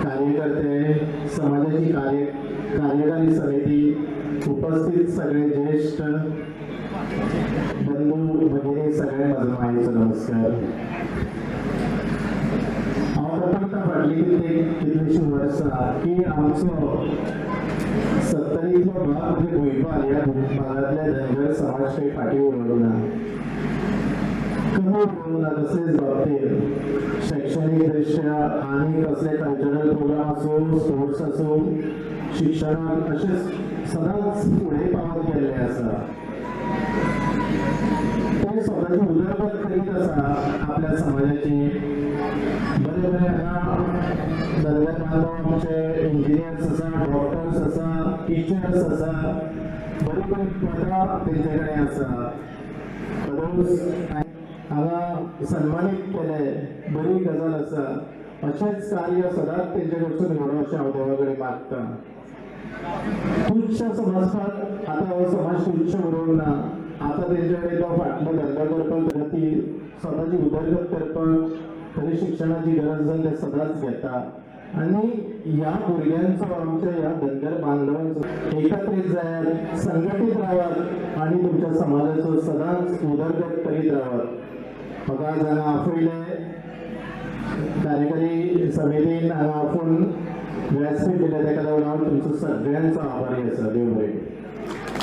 कार्यकर्ते समाजाची कार्य कार्यकारी समिती उपस्थित सगळे ज्येष्ठ बंधू भगिनी सगळे माझं माहिती नमस्कार. हांव प्रथमतः फाटली कित्येक कितलींशीं की आमचो सत्तरीचो भाग म्हणजे गोंयबाल या भागातले धनगर समाज काही फाटी उडवलो कमी उडवलो तसेच बाबतीत शैक्षणिकदृष्ट्या आणि कसले कल्चरल प्रोग्राम असो स्पोर्ट्स असो शिक्षणात असे सदांच फुडें पावत गेल्ले आसा ते स्वतःची उदरगत करीत आसा आपल्या समाजाची. बरे बरे हांगा आमचे इंजिनियर्स आसा डॉक्टर्स आसा टिचर्स आसा बरी बरी पदां तेंचे कडेन आसा खरोच सन्मानित केलंय बरी गजाल आसा अशेंच कार्य सदांच तेंचे कडसून घडोवं अशें हांव देवा कडेन मागतां. तुच्छ समजपाक आतां हो समाज तुच्छ उडोवंक ना आतां तेंचे कडेन तो फाटलो धंदो करपाक खातीर स्वताची उदरगत करपाक तरी शिक्षणाची गरज जावन ते सदांच घेता. आणि या भुरग्यांचो आमच्या या धनगर बांधवांचो एकत्रित जायात संघटीत रावात आणि तुमच्या समाजाचो सदांच उदरगत करीत रावात म्हाका आज हांगा आपयले कार्यकारी समितीन हांगा आपूण व्यासपीठ दिलें. ताका लागून हांव तुमचो सगळ्यांचो आभारी आसा देव बरें